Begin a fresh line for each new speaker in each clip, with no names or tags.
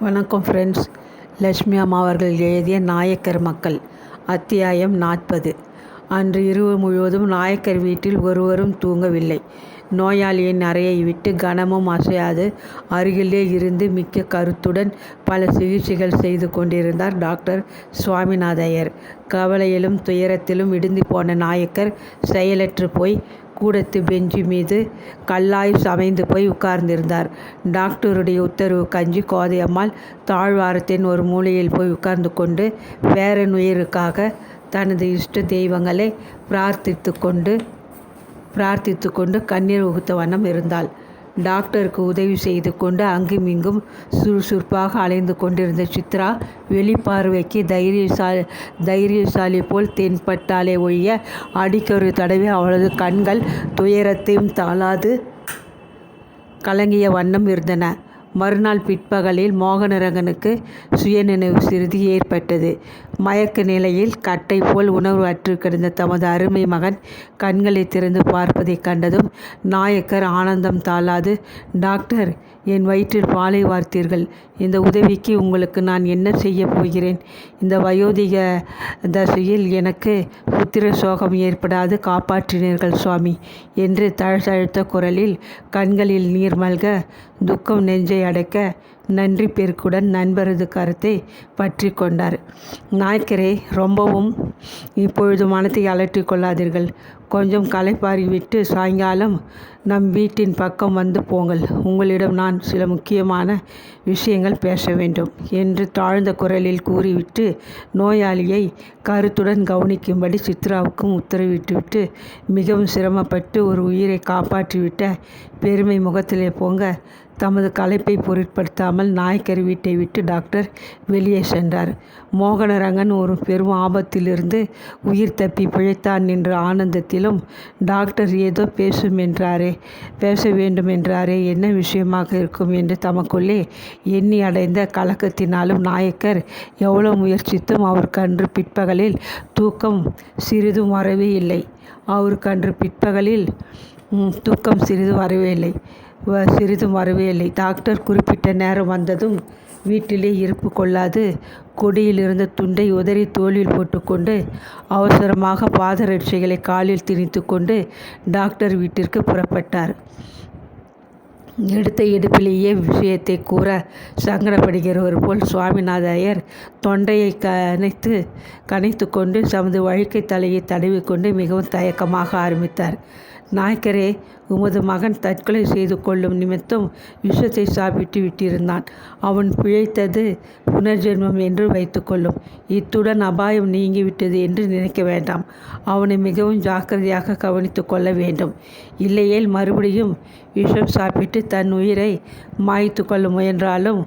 வணக்கம் ஃப்ரெண்ட்ஸ் லட்சுமி அம்மா அவர்கள் எழுதிய நாயக்கர் மக்கள் அத்தியாயம் நாற்பது. அன்று இரவு முழுவதும் நாயக்கர் வீட்டில் ஒருவரும் தூங்கவில்லை. நோயாளியின் அறையை விட்டு கனமும் அசையாது அருகிலே இருந்து மிக்க கருத்துடன் பல சிகிச்சைகள் செய்து கொண்டிருந்தார் டாக்டர் சுவாமிநாதையர் கவலையிலும் துயரத்திலும் இடிந்து போன நாயக்கர் செயலற்று போய் கூடத்து பெஞ்சு மீது கல்லாய் சமைந்து போய் உட்கார்ந்திருந்தார். டாக்டருடைய உத்தரவு கஞ்சி கோதையம்மாள் தாழ்வாரத்தின் ஒரு மூலையில் போய் உட்கார்ந்து கொண்டு பேரனுயிருக்காக தனது இஷ்ட தெய்வங்களை பிரார்த்தித்து கொண்டு பிரார்த்தித்து கொண்டு கண்ணீர் உகுத்த வண்ணம் இருந்தாள். டாக்டருக்கு உதவி செய்து கொண்டு அங்குமிங்கும் சுறுசுறுப்பாக அலைந்து கொண்டிருந்த சித்ரா வெளிப்பார்வைக்கு தைரியசாலி தைரியசாலி போல் தென்பட்டாலே ஒழிய அடிக்கொரு தடவை அவளது கண்கள் துயரத்தையும் தாளாது கலங்கிய வண்ணம் இருந்தன. மறுநாள் பிற்பகலில் மோகனரங்கனுக்கு சுயநினைவு சிறிது ஏற்பட்டது. மயக்க நிலையில் கட்டை போல் உணர்வு அற்று கிடந்த தமது அருமை மகன் கண்களை திறந்து பார்ப்பதைக் கண்டதும் நாயக்கர் ஆனந்தம் தாளாது டாக்டர் என் வயிற்றில் பாலை வார்த்தீர்கள். இந்த உதவிக்கு உங்களுக்கு நான் என்ன செய்ய போகிறேன்? இந்த வயோதிக தசையில் எனக்கு புத்திர சோகம் ஏற்படாது. காப்பாற்றினீர்கள் சுவாமி என்று தழுத்தழுத்த குரலில் கண்களில் நீர் மல்க துக்கம் நெஞ்சை அடைக்க நன்றி பெருக்குடன் நண்பரது கருத்தை பற்றி கொண்டார். நாயக்கரே ரொம்பவும் இப்பொழுது மனத்தை அலற்றி கொள்ளாதீர்கள். கொஞ்சம் களைப்பாறிவிட்டு சாயங்காலம் நம் வீட்டின் பக்கம் வந்து போங்கள். உங்களிடம் நான் சில முக்கியமான விஷயங்கள் பேச வேண்டும் என்று தாழ்ந்த குரலில் கூறிவிட்டு நோயாளியை கருத்துடன் கவனிக்கும்படி சித்ராவுக்கும் உத்தரவிட்டுவிட்டு மிகவும் சிரமப்பட்டு ஒரு உயிரை காப்பாற்றிவிட்ட பெருமை முகத்திலே போங்க தமது களைப்பை பொருட்படுத்தாமல் நாயக்கர் வீட்டை விட்டு டாக்டர் வெளியே சென்றார். மோகனரங்கன் ஒரு பெரும் ஆபத்திலிருந்து உயிர் தப்பி பிழைத்தான் என்ற ஆனந்தத்திலும் டாக்டர் ஏதோ பேசும் என்றாரே பேச வேண்டும் என்றாரே என்ன விஷயமாக இருக்கும் என்று தமக்குள்ளே எண்ணி அடைந்த கலக்கத்தினாலும் நாயக்கர் எவ்வளோ முயற்சித்தும் அவருக்கு அன்று பிற்பகலில் தூக்கம் சிறிதும் வரவே இல்லை. அவருக்கு அன்று பிற்பகலில் தூக்கம் சிறிது வரவே இல்லை. சிறிதும் வரவே இல்லை டாக்டர் குறிப்பிட்ட நேரம் வந்ததும் வீட்டிலே இருப்பு கொள்ளாது. கொடியில் இருந்த துண்டை உதறி தோளில் போட்டுக்கொண்டு அவசரமாக பாதரட்சைகளை காலில் திணித்து கொண்டு டாக்டர் வீட்டிற்கு புறப்பட்டார். எடுத்த எடுப்பிலேயே விஷயத்தை கூற சங்கடப்படுகிறவர் போல் சுவாமிநாதையர் தொண்டையை கனைத்து கனைத்து கொண்டு தமது வழுக்கை தலையை தடவிக்கொண்டு மிகவும் தயக்கமாக ஆரம்பித்தார். நாயக்கரே உமது மகன் தற்கொலை செய்து கொள்ளும் நிமித்தம் விஷத்தை சாப்பிட்டு விட்டிருந்தான். அவன் பிழைத்தது புனர்ஜென்மம் என்று வைத்துக்கொள்ளும் இத்துடன் அபாயம் நீங்கிவிட்டது என்று நினைக்க வேண்டாம். அவனை மிகவும் ஜாக்கிரதையாக கவனித்து கொள்ள வேண்டும். இல்லையேல் மறுபடியும் விஷம் சாப்பிட்டு தன் உயிரை மாய்த்து கொள்ள முயன்றாலும்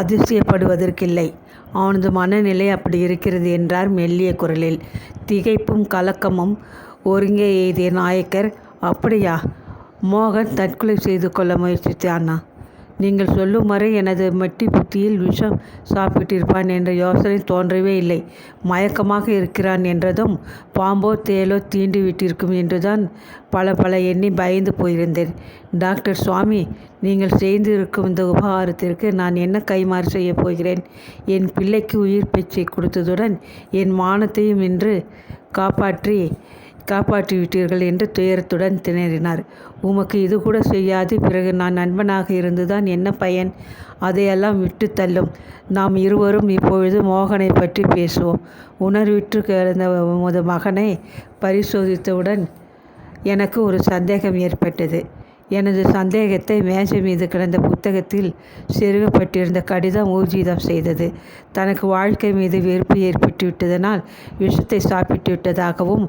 அதிசயப்படுவதற்கில்லை. அவனது மனநிலை அப்படி இருக்கிறது என்றார் மெல்லிய குரலில். திகைப்பும் கலக்கமும் ஒருங்கே எய்திய நாயக்கர் அப்படியா? மோகன் தற்கொலை செய்து கொள்ள முயற்சித்தானா? நீங்கள் சொல்லும் வரை எனது மெட்டி புத்தியில் விஷம் சாப்பிட்டிருப்பான் என்ற யோசனை தோன்றவே இல்லை. மயக்கமாக இருக்கிறான் என்றதும் பாம்போ தேலோ தீண்டி விட்டிருக்கும் என்றுதான் பல பல எண்ணி பயந்து போயிருந்தேன். டாக்டர் சுவாமி நீங்கள் செய்திருக்கும் இந்த உபகாரத்திற்கு நான் என்ன கைமாறு செய்யப் போகிறேன்? என் பிள்ளைக்கு உயிர் பேச்சை கொடுத்ததுடன் என் மானத்தையும் இன்று காப்பாற்றி காப்பாற்றிவிட்டீர்கள் என்று துயரத்துடன் திணறினார். உமக்கு இது கூட செய்யாது. பிறகு நான் நண்பனாக இருந்துதான் என்ன பயன்? அதையெல்லாம் விட்டு தள்ளும். நாம் இருவரும் இப்பொழுது மோகனை பற்றி பேசுவோம். உணர்விற்று கிடந்த உமது மகனை பரிசோதித்தவுடன் எனக்கு ஒரு சந்தேகம் ஏற்பட்டது. எனது சந்தேகத்தை மேஜை மீது கிடந்த புத்தகத்தில் செருகப்பட்டிருந்த கடிதம் ஊர்ஜிதம் செய்தது. தனக்கு வாழ்க்கை மீது வெறுப்பு ஏற்பட்டு விட்டதனால் விஷத்தை சாப்பிட்டு விட்டதாகவும்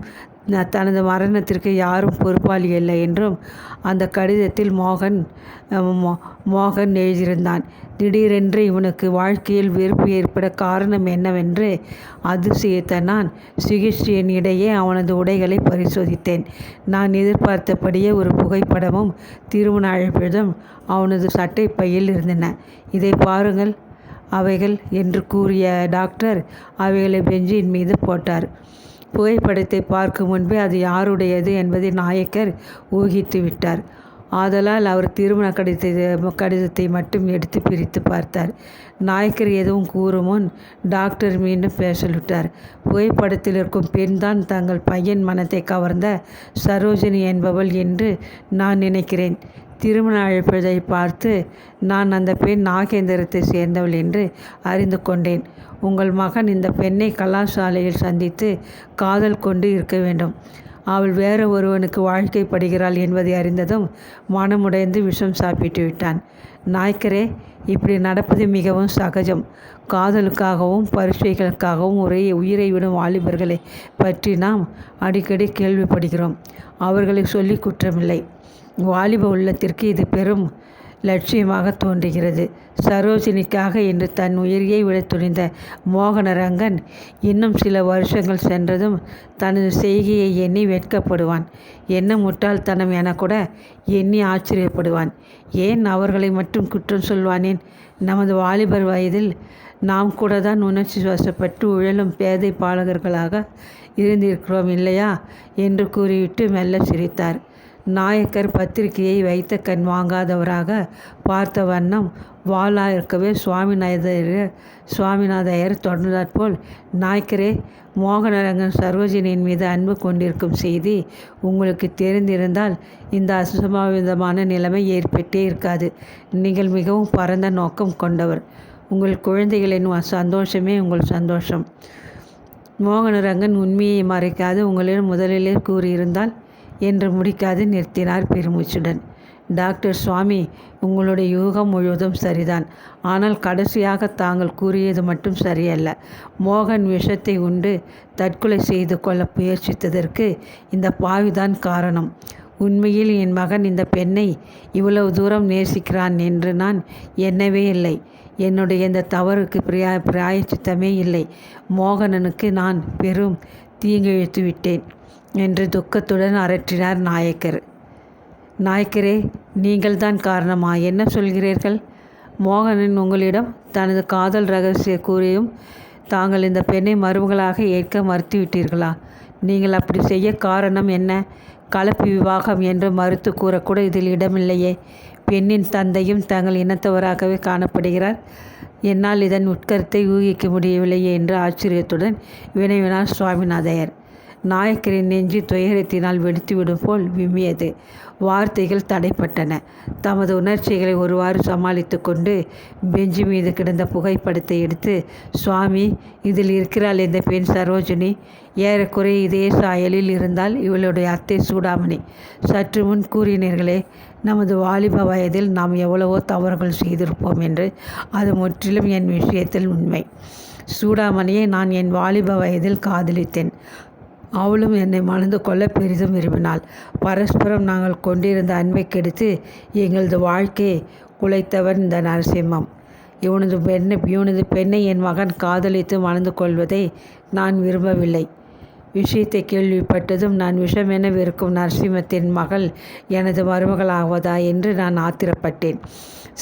தனது மரணத்திற்கு யாரும் பொறுப்பாளி இல்லை என்றும் அந்த கடிதத்தில் மோகன் மோகன் எழுதியிருந்தான். திடீரென்று இவனுக்கு வாழ்க்கையில் வெறுப்பு ஏற்பட காரணம் என்னவென்று அதிசயித்த நான் சிகிச்சையின் இடையே அவனது உடைகளை பரிசோதித்தேன். நான் எதிர்பார்த்தபடியே ஒரு புகைப்படமும் திருமண அழைப்பிலும் அவனது சட்டை பையில் இருந்தன. இதை பாருங்கள் அவைகள் என்று கூறிய டாக்டர் அவைகளை பெஞ்சின் மீது போட்டார். புகைப்படத்தை பார்க்கும் முன்பே அது யாருடையது என்பதை நாயக்கர் ஊகித்து விட்டார். ஆதலால் அவர் திருமண கடிதத்தை கடிதத்தை மட்டும் எடுத்து பிரித்து பார்த்தார். நாயக்கர் எதுவும் கூறும் முன் டாக்டர் மீண்டும் பேசலிட்டார் புகைப்படத்தில் இருக்கும் பெண்தான் தங்கள் பையன் மனத்தை கவர்ந்த சரோஜினி என்பவள் என்று நான் நினைக்கிறேன். திருமண அழைப்பதை பார்த்து நான் அந்த பெண் நாகேந்திரத்தை சேர்ந்தவள் என்று அறிந்து கொண்டேன். உங்கள் மகன் இந்த பெண்ணை கலாசாலையில் சந்தித்து காதல் கொண்டு இருக்க வேண்டும். அவள் வேறு ஒருவனுக்கு வாழ்க்கைப்படுகிறாள் என்பதை அறிந்ததும் மனமுடைந்து விஷம் சாப்பிட்டு விட்டான். நாய்க்கரே இப்படி நடப்பது மிகவும் சகஜம். காதலுக்காகவும் பரீட்சைகளுக்காகவும் ஒரே உயிரை விடும் வாலிபர்களை பற்றி நாம் அடிக்கடி கேள்விப்படுகிறோம். அவர்களை சொல்லி குற்றமில்லை. வாலிப உள்ளத்திற்கு இது பெரும் லட்சியமாக தோன்றுகிறது. சரோஜினிக்காக என்று தன் உயிரியை விட துணிந்த மோகனரங்கன் இன்னும் சில வருஷங்கள் சென்றதும் தனது செய்கையை எண்ணி வெட்கப்படுவான். என்ன முட்டாள்தனம் என கூட எண்ணி ஆச்சரியப்படுவான். ஏன் அவர்களை மட்டும் குற்றம் சொல்வானேன்? நமது வாலிபர் வயதில் நாம் கூட தான் உணர்ச்சி சுவாசப்பட்டு உழலும் பேதை பாலகர்களாக இருந்திருக்கிறோம் இல்லையா? என்று கூறிவிட்டு மெல்ல சிரித்தார். நாயக்கர் பத்திரிகையை வைத்த கண் வாங்காதவராக பார்த்த வண்ணம் வாளா இருக்கவே சுவாமிநாதையர் சுவாமிநாதையர் தொடர்ந்தாற்போல் நாயக்கரே மோகனரங்கன் சரோஜினியின் மீது அன்பு கொண்டிருக்கும் செய்தி உங்களுக்கு தெரிந்திருந்தால் இந்த அசம்பாவிதமான நிலைமை ஏற்பட்டே இருக்காது. நீங்கள் மிகவும் பரந்த நோக்கம் கொண்டவர். உங்கள் குழந்தைகளின் சந்தோஷமே உங்கள் சந்தோஷம். மோகனரங்கன் உண்மையை மறைக்காது. உங்களிடம் முதலிலே கூறியிருந்தால் என்று முடிக்காது நிறுத்தினார் பெருமூச்சுடன். டாக்டர் சுவாமி உங்களுடைய யூகம் முழுவதும் சரிதான். ஆனால் கடைசியாக தாங்கள் கூறியது மட்டும் சரியல்ல. மோகன் விஷத்தை உண்டு தற்கொலை செய்து கொள்ள முயற்சித்ததற்கு இந்த பாவிதான் காரணம். உண்மையில் என் மகன் இந்த பெண்ணை இவ்வளவு தூரம் நேசிக்கிறான் என்று நான் எண்ணவே இல்லை. என்னுடைய இந்த தவறுக்கு பிரியா பிராயச்சித்தமே இல்லை. மோகனனுக்கு நான் பெரும் தீங்கிழித்து விட்டேன் என்று துக்கத்துடன் அரற்றினார் நாயக்கர். நாயக்கரே நீங்கள்தான் காரணமா? என்ன சொல்கிறீர்கள்? மோகனன் உங்களிடம் தனது காதல் ரகசிய கூறியும் தாங்கள் இந்த பெண்ணை மருமகளாக ஏற்க மறுத்துவிட்டீர்களா? நீங்கள் அப்படி செய்ய காரணம் என்ன? கலப்பு விவாகம் என்று மறுத்து கூறக்கூட இதில் இடமில்லையே. பெண்ணின் தந்தையும் தங்கள் இனத்தவராகவே காணப்படுகிறார். என்னால் இதன் உட்கருத்தை ஊகிக்க முடியவில்லையே என்று ஆச்சரியத்துடன் வினைவினார் சுவாமிநாதையர். நாயக்கரின் நெஞ்சு துயரத்தினால் வெடித்துவிடும் போல் விம்மியது. வார்த்தைகள் தடைப்பட்டன. தமது உணர்ச்சிகளை ஒருவாறு சமாளித்து கொண்டு பெஞ்சு மீது கிடந்த புகைப்படத்தை எடுத்து சுவாமி இதில் இருக்கிறாள் இந்த பெண் சரோஜினி. ஏறக்குறைய இதே சாயலில் இருந்தால் இவளுடைய அத்தை சூடாமணி. சற்று முன் கூறினீர்களே நமது வாலிப வயதில் நாம் எவ்வளவோ தவறுகள் செய்திருப்போம் என்று. அது முற்றிலும் என் விஷயத்தில் உண்மை. சூடாமணியை நான் என் வாலிப வயதில் காதலித்தேன். அவளும் என்னை மணந்து கொள்ள பெரிதும் விரும்பினாள். பரஸ்பரம் நாங்கள் கொண்டிருந்த அன்பை கெடுத்து எங்களது வாழ்க்கையை குலைத்தவன் இந்த நரசிம்மம். இவனது பெண்ணை இவனது பெண்ணை என் மகன் காதலித்து மணந்து கொள்வதை நான் விரும்பவில்லை. விஷயத்தை கேள்விப்பட்டதும் நான் விஷமெனவிருக்கும் நரசிம்மத்தின் மகள் எனது மருமகளாவதா என்று நான் ஆத்திரப்பட்டேன்.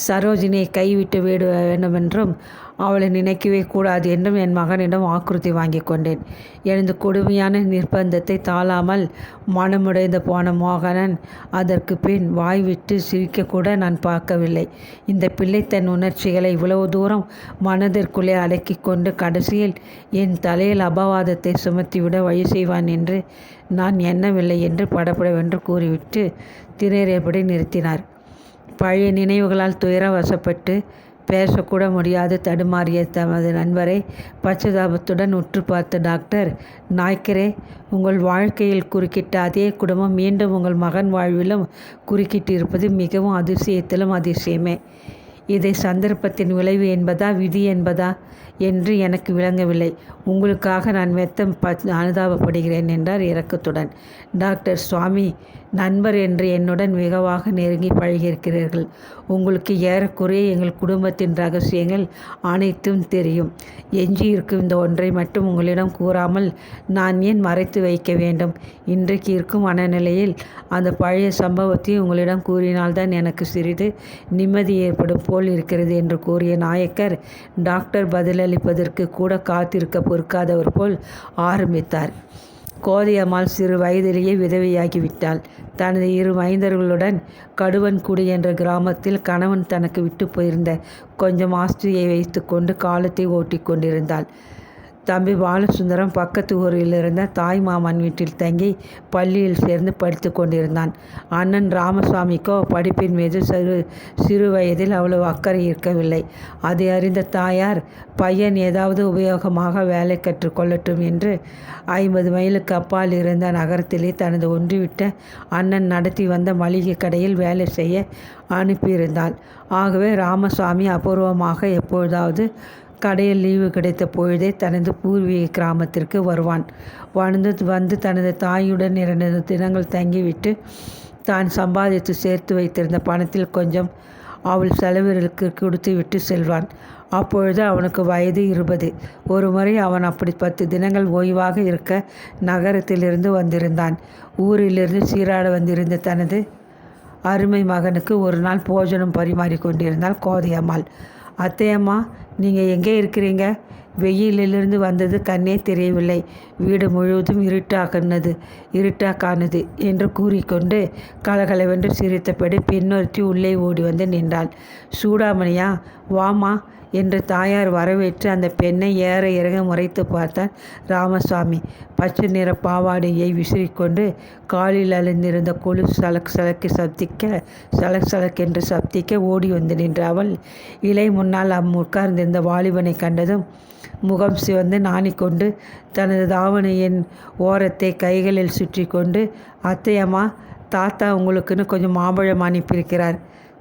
சரோஜினியை கைவிட்டு விட வேண்டுமென்றும் அவளை நினைக்கவே கூடாது என்றும் என் மகனிடம் வாக்குறுதி வாங்கி கொண்டேன். எனது கொடுமையான நிர்பந்தத்தை தாழாமல் மனமுடைந்து போன மோகனன் அதற்கு பின் வாய்விட்டு சிரிக்கக்கூட நான் பார்க்கவில்லை. இந்த பிள்ளை தன் உணர்ச்சிகளை இவ்வளவு தூரம் மனதிற்குள்ளே அடக்கி கொண்டு கடைசியில் என் தலையில் அபவாதத்தை சுமத்திவிட வழி செய்வான் என்று நான் எண்ணவில்லை என்று படப்படவென்று கூறிவிட்டு திணறியபடி நிறுத்தினார். பழைய நினைவுகளால் துயர வசப்பட்டு பேசக்கூட முடியாது தடுமாறிய தமது நண்பரை பச்சதாபத்துடன் உற்று பார்த்த டாக்டர் நாய்க்கரே உங்கள் வாழ்க்கையில் குறுக்கிட்ட அதே குடும்பம் மீண்டும் உங்கள் மகன் வாழ்விலும் குறுக்கிட்டு இருப்பது மிகவும் அதிசயத்திலும் அதிசயமே. இதை சந்தர்ப்பத்தின் விளைவு என்பதா விதி என்பதா என்று எனக்கு விளங்கவில்லை. உங்களுக்காக நான் மெத்தம் ப அனுதாபப்படுகிறேன் என்றார் இரக்கத்துடன். டாக்டர் சுவாமி நண்பர் என்று என்னுடன் மிகவாக நெருங்கி பழகியிருக்கிறீர்கள். உங்களுக்கு ஏறக்குறைய எங்கள் குடும்பத்தின் ரகசியங்கள் அனைத்தும் தெரியும். எஞ்சி இருக்கும் இந்த ஒன்றை மட்டும் உங்களிடம் கூறாமல் நான் ஏன் மறைத்து வைக்க வேண்டும்? இன்றைக்கு இருக்கும் மனநிலையில் அந்த பழைய சம்பவத்தை உங்களிடம் கூறினால்தான் எனக்கு சிறிது நிம்மதி ஏற்படும் போல் இருக்கிறது என்று கூறிய நாயக்கர் டாக்டர் பதிலளிப்பதற்கு கூட காத்திருக்க பொறுக்காதவர் போல் ஆரம்பித்தார். கோதையம்மாள் சிறு வயதிலேயே விதவையாகிவிட்டாள். தனது இரு மைந்தர்களுடன் கடுவன்குடி என்ற கிராமத்தில் கணவன் தனக்கு விட்டுப் போயிருந்த கொஞ்சம் ஆஸ்திரியை வைத்து கொண்டு காலத்தை ஓட்டி கொண்டிருந்தாள். தம்பி பாலசுந்தரம் பக்கத்து ஊரிலிருந்த தாய்மாமன் வீட்டில் தங்கி பள்ளியில் சேர்ந்து படித்து கொண்டிருந்தான். அண்ணன் ராமசாமிக்கோ படிப்பின் மீது சிறு சிறு வயதில் அவ்வளவு அக்கறை இருக்கவில்லை. அதை அறிந்த தாயார், பையன் ஏதாவது உபயோகமாக வேலை கற்றுக்கொள்ளட்டும் என்று ஐம்பது மைலுக்கு அப்பால் இருந்த நகரத்திலே தனது ஒன்றுவிட்ட அண்ணன் நடத்தி வந்த மளிகை கடையில் வேலை செய்ய அனுப்பியிருந்தாள். ஆகவே ராமசாமி அபூர்வமாக எப்பொழுதாவது கடையில் லீவு கிடைத்த பொழுதே தனது பூர்வீக கிராமத்திற்கு வருவான். வந்து வந்து தனது தாயுடன் இரண்டு தினங்கள் தங்கிவிட்டு தான் சம்பாதித்து சேர்த்து வைத்திருந்த பணத்தில் கொஞ்சம் அவள் செலவிற்கு கொடுத்துவிட்டு செல்வான். அப்பொழுது அவனுக்கு வயது இருபது. ஒரு முறை அவன் அப்படி பத்து தினங்கள் ஓய்வாக இருக்க நகரத்திலிருந்து வந்திருந்தான். ஊரிலிருந்து சீராட வந்திருந்த தனது அருமை மகனுக்கு ஒரு நாள் போஜனம் பரிமாறி கொண்டிருந்தாள் கோதையம்மாள். அத்தையம்மா நீங்கள் எங்கே இருக்கிறீங்க? வெயிலிலிருந்து வந்தது கண்ணே தெரியவில்லை. வீடு முழுவதும் இருட்டாகனது இருட்டாக்கானது என்று கூறிக்கொண்டு கலகலவென்று சிரித்தபடி பெண்ணொருத்தி உள்ளே ஓடி வந்து நின்றாள். சூடாமணியா வாமா என்று தாயார் வரவேற்று அந்த பெண்ணை ஏற இறங்க முறைத்து பார்த்தார் ராமசாமி. பச்சை நிற பாவாடையை விசிறிக்கொண்டு காலில் அழுந்திருந்த கொழு சலக் சலக்கு சப்திக்க சலக் சலக்கென்று சப்திக்க ஓடி வந்து நின்ற அவள் இலை முன்னால் அம் உட்கார்ந்திருந்த வாலிபனை கண்டதும் முகம் சிவந்து நாணிக்கொண்டு தனது தாவணியின் ஓரத்தை கைகளில் சுற்றி கொண்டு அத்தையம்மா தாத்தா உங்களுக்குன்னு கொஞ்சம் மாம்பழம் அனுப்பியிருக்கிறார்.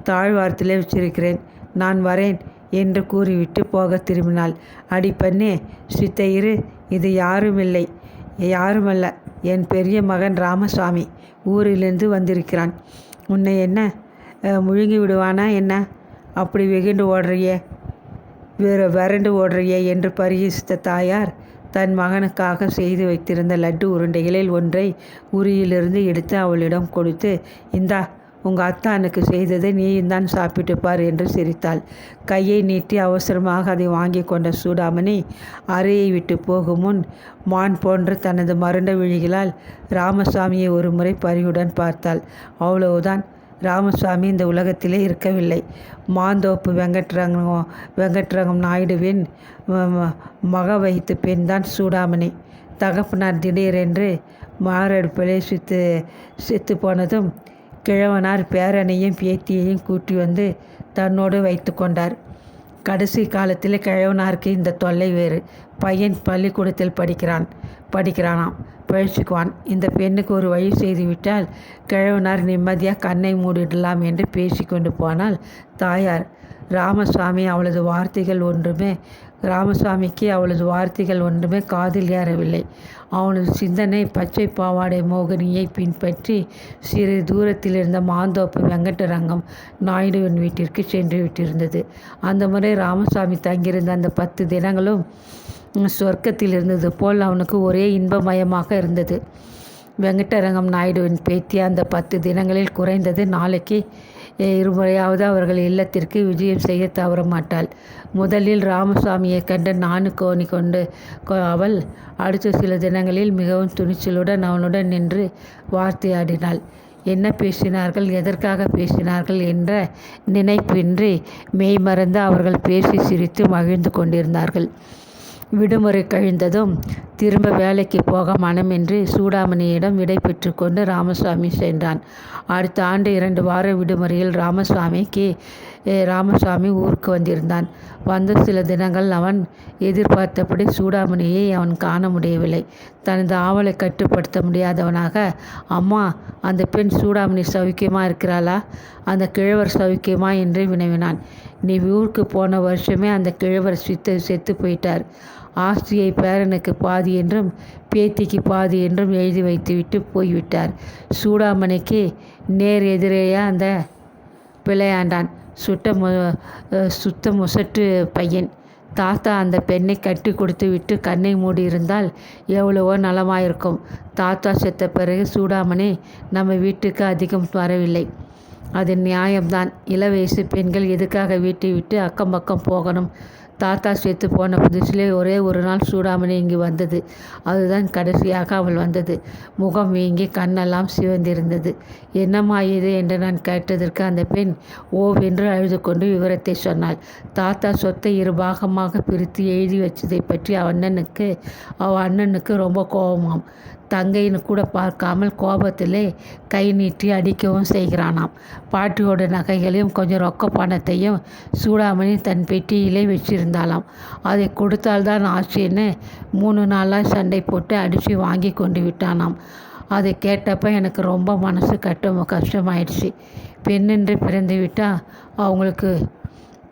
தாழ்வாரத்திலே வச்சிருக்கிறேன். நான் வரேன் என்று கூறிவிட்டு போகத் திரும்பினாள். அடி பண்ணே சித்த இது யாருமில்லை யாருமல்ல என் பெரிய மகன் ராமசாமி ஊரிலிருந்து வந்திருக்கிறான். உன்னை என்ன முழுங்கி விடுவானா என்ன? அப்படி வெகுண்டு ஓடுறியே வெரண்டு ஓடுறியே என்று பரிகசித்த தாயார் தன் மகனுக்காக செய்து வைத்திருந்த லட்டு உருண்டைகளில் ஒன்றை உரியிலிருந்து எடுத்து அவளிடம் கொடுத்து இந்தா உங்கள் அத்தானுக்கு செய்ததை நீயுந்தான் சாப்பிட்டு பார் என்று சிரித்தாள். கையை நீட்டி அவசரமாக அதை வாங்கி கொண்ட சூடாமணி அறையை விட்டு போகும் முன் மான் போன்ற தனது மருண்ட விழிகளால் ராமசாமியை ஒரு முறை பரிவுடன் பார்த்தாள். அவ்வளவுதான். ராமசாமி இந்த உலகத்திலே இருக்கவில்லை. மாந்தோப்பு வெங்கட்ரங்கம் வெங்கட்ரங்கம் நாயுடுவின் மகவகித்த பெண்தான் சூடாமணி. தகப்பனார் திடீரென்று மாரடைப்பிலே சித்து செத்து போனதும் கிழவனார் பேரனையும் பேத்தியையும் கூட்டி வந்து தன்னோடு வைத்து கொண்டார். கடைசி காலத்தில் கிழவனாருக்கு இந்த தொல்லை வேறு. பையன் பள்ளிக்கூடத்தில் படிக்கிறான் படிக்கிறானாம். பிழைச்சுக்குவான். இந்த பெண்ணுக்கு ஒரு வழி செய்துவிட்டால் கிழவனார் நிம்மதியாக கண்ணை மூடிடலாம் என்று பேசிக்கொண்டு கொண்டு தாயார். ராமசாமி அவளது வார்த்தைகள் ஒன்றுமே ராமசாமிக்கு அவளது வார்த்தைகள் ஒன்றுமே காதில் ஏறவில்லை. அவனது சிந்தனை பச்சை பாவாடை மோகினியை பின்பற்றி சிறிது தூரத்திலிருந்த மாந்தோப்பு வெங்கடரங்கம் நாயுடுவின் வீட்டிற்கு சென்று விட்டிருந்தது அந்த முறை ராமசாமி தங்கியிருந்த அந்த பத்து தினங்களும் சொர்க்கத்தில் இருந்தது போல் அவனுக்கு ஒரே இன்பமயமாக இருந்தது. வெங்கடரங்கம் நாயுடுவின் பேத்தி அந்த பத்து தினங்களில் குறைந்தது நாளைக்கு இருமுறையாவது அவர்கள் இல்லத்திற்கு விஜயம் செய்யத் தவறமாட்டாள். முதலில் ராமசாமியைக் கண்டு நானு கோணி கொண்ட அவள் அடுத்த சில தினங்களில் மிகவும் துணிச்சலுடன் அவனுடன் நின்று வார்த்தையாடினாள். என்ன பேசினார்கள் எதற்காக பேசினார்கள் என்ற நினைப்பின்றி மெய்மறந்து அவர்கள் பேசி சிரித்து மகிழ்ந்து கொண்டிருந்தார்கள். விடுமுறை கழிந்ததும் திரும்ப வேலைக்கு போக மனமின்றி சூடாமணியிடம் விடை பெற்றுக்கொண்டு ராமசாமி சென்றான். அடுத்த ஆண்டு இரண்டு வார விடுமுறையில் ராமசாமிக்கு ராமசாமி ஊருக்கு வந்திருந்தான். வந்த சில தினங்கள் அவன் எதிர்பார்த்தபடி சூடாமணியை அவன் காண முடியவில்லை. தனது ஆவலை கட்டுப்படுத்த முடியாதவனாக அம்மா அந்த பெண் சூடாமணி சௌக்கியமாக இருக்கிறாளா? அந்த கிழவர் சௌக்கியமா? என்று வினவினான். நீ ஊருக்கு போன வருஷமே அந்த கிழவர் சித்து செத்து போயிட்டார். ஆஸ்தியை பேரனுக்கு பாதி என்றும் பேத்திக்கு பாதி என்றும் எழுதி வைத்துவிட்டு போய்விட்டார். சூடாமணிக்கு நேர் எதிரேயா பிழையாண்டான் சுட்ட மு சுத்த முசட்டு பையன். தாத்தா அந்த பெண்ணை கட்டி கொடுத்து விட்டு கண்ணை மூடியிருந்தால் எவ்வளவோ நலமாயிருக்கும். தாத்தா செத்த பிறகு சூடாமணி நம்ம வீட்டுக்கு அதிகம் வரவில்லை. அது நியாயம்தான். இளவயசு பெண்கள் எதுக்காக வீட்டை விட்டு அக்கம் பக்கம் போகணும்? தாத்தா செத்து போன புதுசிலே ஒரே ஒரு நாள் சூடாமணி இங்கு வந்தது. அதுதான் கடைசியாக அவள் வந்தது. முகம் வீங்கி கண்ணெல்லாம் சிவந்திருந்தது. என்னம்மா இது? என்று நான் கேட்டதற்கு அந்த பெண் ஓவென்று அழுது கொண்டு விவரத்தை சொன்னாள். தாத்தா சொத்தை இரு பாகமாக பிரித்து எழுதி வச்சதை பற்றி அவ அண்ணனுக்கு அவ அண்ணனுக்கு ரொம்ப கோபமாம். தங்கைன்னு கூட பார்க்காமல் கோபத்திலே கை நீட்டி அடிக்கவும் செய்கிறானாம். பாட்டியோட நகைகளையும் கொஞ்சம் ரொக்க பணத்தையும் சூடாமணி தன் பெட்டியிலே வச்சிருந்தாலாம் அதை கொடுத்தால்தான் ஆச்சுன்னு மூணு நாளாக சண்டை போட்டு அடித்து வாங்கி கொண்டு விட்டானாம். அதை கேட்டப்ப எனக்கு ரொம்ப மனசு கட்டம் கஷ்டமாயிடுச்சு. பெண்ணென்று பிறந்து விட்டால் அவங்களுக்கு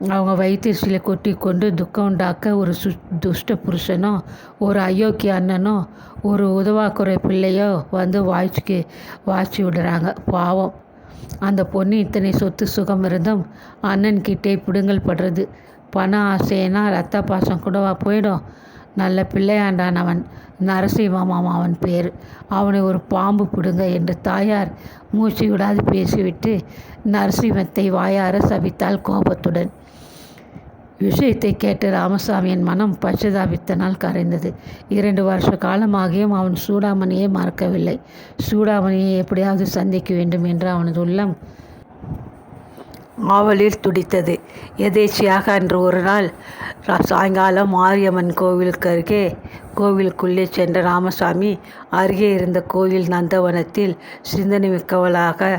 அவங்க வயிற்றுச்சில கொட்டி கொண்டு துக்கம் உண்டாக்க ஒரு சு துஷ்ட புருஷனோ ஒரு அயோக்கிய அண்ணனோ ஒரு உதவாக்குறை பிள்ளையோ வந்து வாய்ச்சிக்கு வாய்ச்சி விடுறாங்க. பாவம். அந்த பொண்ணு இத்தனை சொத்து சுகம் இருந்தும் அண்ணன் கிட்டே பிடுங்கல் படுறது. பண ஆசைன்னா ரத்த பாசம் கூடவா போயிடும்? நல்ல பிள்ளையாண்டான் அவன் அவன் பேர். அவனை ஒரு பாம்பு பிடுங்க என்று தாயார் மூச்சு விடாது பேசிவிட்டு நரசிம்மத்தை வாயார சபித்தாள் கோபத்துடன். விஷயத்தை கேட்டு ராமசாமியின் மனம் பச்சதாபித்தனால் கரைந்தது. இரண்டு வருஷ காலமாகியும் அவன் சூடாமணியை மறக்கவில்லை. சூடாமணியை எப்படியாவது சந்திக்க வேண்டும் என்று அவனது உள்ளம் ஆவலில் துடித்தது. எதேச்சியாக அன்று ஒரு நாள் சாயங்காலம் மாரியம்மன் கோவிலுக்கு அருகே கோவிலுக்குள்ளே சென்ற ராமசாமி அருகே இருந்த கோயில் நந்தவனத்தில் சிந்தனை மிக்கவளாக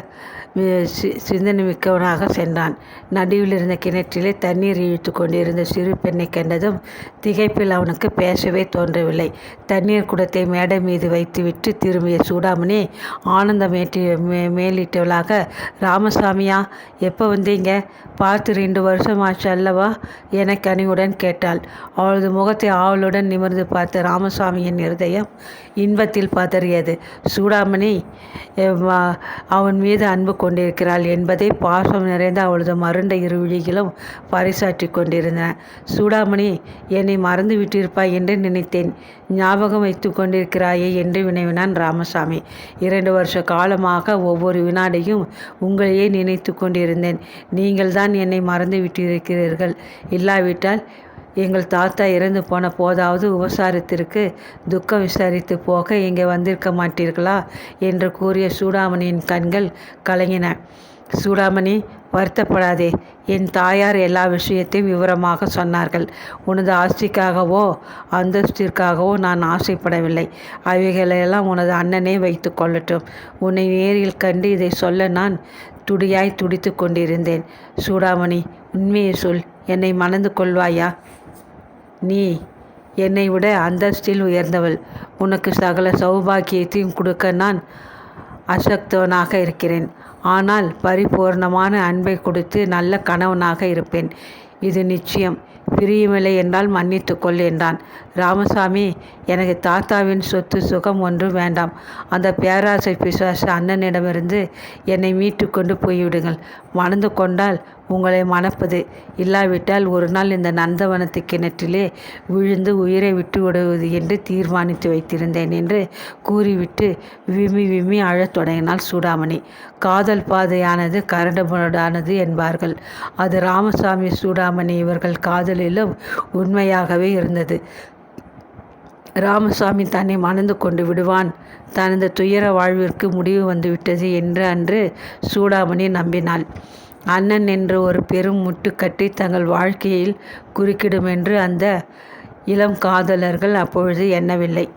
சிந்தனை மிக்கவனாக சென்றான். நடுவில் இருந்த கிணற்றிலே தண்ணீர் இழுத்து கொண்டிருந்த சிறு பெண்ணை கண்டதும் திகைப்பில் அவனுக்கு பேசவே தோன்றவில்லை. தண்ணீர் குடத்தை மேடை மீது வைத்துவிட்டு திரும்பிய சூடாமணி ஆனந்தமேற்றி மே மேலிட்டவளாக ராமசாமியா எப்போ வந்தீங்க? பார்த்து ரெண்டு வருஷமாச்சு அல்லவா? என கனிவுடன் கேட்டாள். அவளது முகத்தை ஆவலுடன் நிமிர்ந்து பார்த்த ராமசாமியின் இருதயம் இன்பத்தில் பதறியது. சூடாமணி அவன் மீது அன்பு கொண்டிருக்கிறாள் என்பதை பாசம் நிறைந்த அவளது மருண்ட இரு விழிகளும் பறைசாற்றி கொண்டிருந்தன. சூடாமணி என்னை மறந்து விட்டிருப்பாய் என்று நினைத்தேன். ஞாபகம் வைத்து கொண்டிருக்கிறாயே என்று வினவினான் ராமசாமி. இரண்டு வருஷ காலமாக ஒவ்வொரு வினாடியும் உங்களையே நினைத்து கொண்டிருந்தேன். நீங்கள்தான் என்னை மறந்து விட்டிருக்கிறீர்கள். இல்லாவிட்டால் எங்கள் தாத்தா இறந்து போன போதாவது உபசாரத்திற்கு துக்கம் விசாரித்து போக இங்கே வந்திருக்க மாட்டீர்களா? என்று கூறிய சூடாமணியின் கண்கள் கலங்கின. சூடாமணி வருத்தப்படாதே. என் தாயார் எல்லா விஷயத்தையும் விவரமாக சொன்னார்கள். உனது ஆஸ்திக்காகவோ அந்தஸ்திற்காகவோ நான் ஆசைப்படவில்லை. அவைகளையெல்லாம் உனது அண்ணனே வைத்து கொள்ளட்டும். உன்னை நேரில் கண்டு இதை சொல்ல நான் துடியாய் துடித்து கொண்டிருந்தேன். சூடாமணி உண்மையை சொல். என்னை மணந்து கொள்வாயா? நீ என்னை விட அந்தஸ்தில் உயர்ந்தவள். உனக்கு சகல சௌபாக்கியத்தையும் கொடுக்க நான் அசக்தவனாக இருக்கிறேன். ஆனால் பரிபூர்ணமான அன்பை கொடுத்து நல்ல கணவனாக இருப்பேன். இது நிச்சயம். பிரியமில்லை என்றால் மன்னித்துக்கொள் என்றான். ராமசாமி எனக்கு தாத்தாவின் சொத்து சுகம் ஒன்றும் வேண்டாம். அந்த பேராசை பிசாசு அண்ணனிடமிருந்து என்னை மீட்டு கொண்டு போய்விடுங்கள். மணந்து கொண்டால் உங்களை மணப்பது. இல்லாவிட்டால் ஒரு நாள் இந்த நந்தவனத்து கிணற்றிலே விழுந்து உயிரை விட்டு விடுவது என்று தீர்மானித்து வைத்திருந்தேன் என்று கூறிவிட்டு விம்மி விம்மி அழத் தொடங்கினாள் சூடாமணி. காதல் பாதையானது கரடுமுரடானது என்பார்கள். அது ராமசாமி சூடாமணி இவர்கள் காதலிலும் உண்மையாகவே இருந்தது. ராமசாமி தன்னை மணந்து கொண்டு விடுவான். தனது துயர வாழ்விற்கு முடிவு வந்துவிட்டது என்று அன்று சூடாமணி நம்பினாள். அண்ணன் என்ற ஒரு பெரும் முட்டுக்கட்டி தங்கள் வாழ்க்கையில் குறுக்கிடுமென்று அந்த இளம் காதலர்கள் அப்பொழுது எண்ணவில்லை.